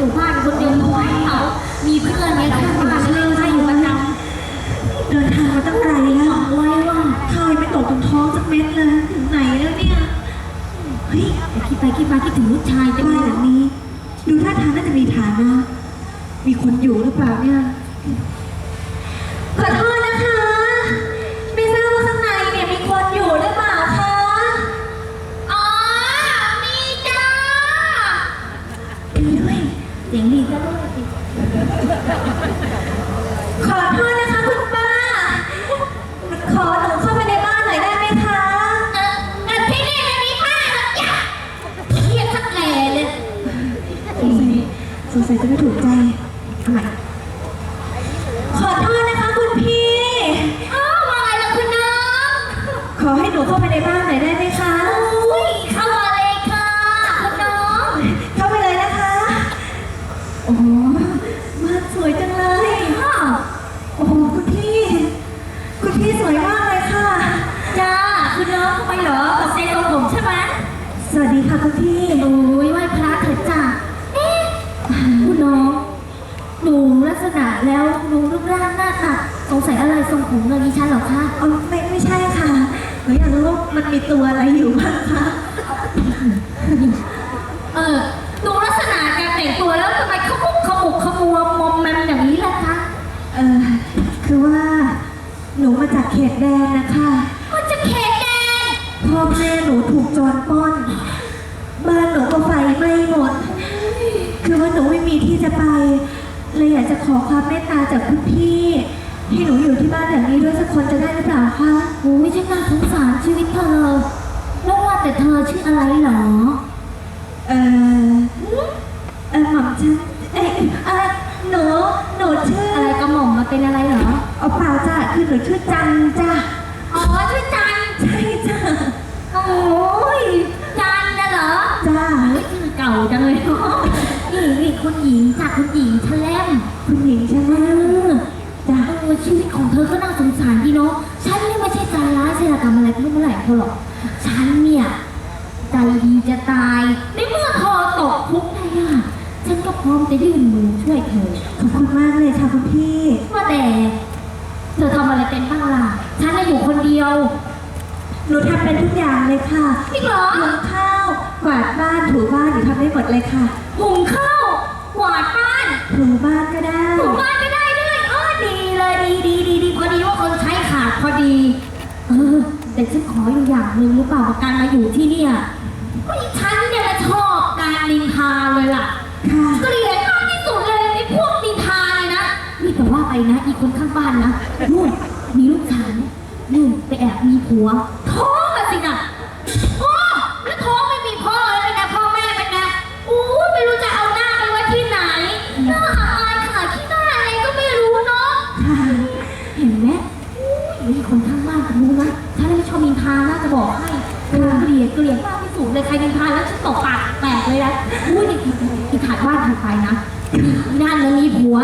อยู่บ้านคนเดียวน้อยเหงามีเพื่อนเนี่ยข้างบ้านเล่นไพ่อยู่ประจเดินทางมาตั้งไกลแล้วไว้ว่าข้าวยไม่ตกตรงท้องสักเม็ดเลย ถึงไหนแล้วเนี่ย เฮ้ยคิดไปคิดมาคิดถึงลูกชายจังบ้าเลนยหลันี้ ดูท่าทางน่าจะมีฐานะ มีคนอยู่หรือเปล่าเนี่ย ขอโทษนะคะคุณป้า ขอหนูเข้าไปในบ้านหน่อยได้ไหมคะ เออเออที่นี่ไม่มีป้าหรอกจ้ะเครียดสักแหล่เลยสงสัยสงสัยจะไม่ถูกใจ วัสดีค่ะคุณพี่ โอ้ยไหว้พระเถิดจ้าเอ๊ะคุณน้องดูลักษณะแล้วดูรูปร่างหน้าตาสงสัยอะไรทรงผมเลยดิฉันเหรอคะอ๋อไม่ไม่ใช่ค่ะหนูอยากรู้ว่ามันมีตัวอะไรอยู่บ้างคะเออดูลักษณะการแต่งตัวแล้วทำไมขมุกขมุกขมัวมอมแมมอย่างนี้ล่ะคะเออคือว่า หนูมาจากเขตแดนนะคะมันจะเขตแดน พ่อแม่หนูถูกโจรปล้น บ้านหนูก็ไฟไหม้หมด คือว่าหนูไม่มีที่จะไป เลยอยากจะขอความเมตตาจากคุณพี่ให้หนูอยู่ที่บ้านหลังนี้ด้วยสักคนจะได้หรือเปล่าคะโอ้ยฉันน่าสงสารชีวิตเธอแล้วว่าแต่เธอชื่ออะไรเหรอ เออเออหม่อมฉันเอ้ยเออหนูหนูชื่ออะไรกระหม่อมมาเป็นอะไรเหรอเอาเปล่าจ้ะคือหนูชื่อจันจ้ะ เลยเนาะนี่นี่คุณหญิงจากคุณหญิงแชลมคุณหญิงใช่ไหมจ้ะโอ้ชีวิตของเธอก็น่าสงสารดีเนาะ ฉันเนี่ยไม่ใช่ใจร้ายใช่ละทำอะไรเพื่อเมื่อไหร่เขาหรอก ฉันเนี่ยใจดีจะตาย ในเมื่อพอตกคุกได้ยากฉันก็พร้อมจะยื่นมือช่วยเธอ ขอบคุณมากเลยค่ะคุณพี่ว่าแต่ เธอทำอะไรเป็นบ้างล่ะ ฉันน่ะอยู่คนเดียว หนูทำเป็นทุกอย่างเลยค่ะจริงเหรอ หุงข้าว กวาดบ้าน ถูบ้าน หนูทำได้หมดเลยค่ะ หุงข้าวกวาดบ้านถูบ้านก็ได้ถูบ้านไม่ได้ด้วยเออดีเลยดีดีดีดีพอดีว่าคนใช้ขาดพอดีเออแต่ฉันขออยู่อย่างหนึ่งรู้เปล่ากับการมาอยู่ที่เนี่ยว่าอีฉันเนี่ยนะชอบการนินทาเลยล่ะค่ะเกลียดมากที่สุดเลยไอ้พวกนินทาเนี่ยนะนี่แต่ว่าไปนะ อีกคนข้างบ้านนะนู่นมีลูกชายนู่นไปแอบมีผัวท้อ เกลียนมากที่สุดเลยใครนินทานแล้วฉันตกปากแตกเลยนะอุ้ยอีกอีกอีกถาดบ้านถัดไปนะอีนั่นมันมีผัว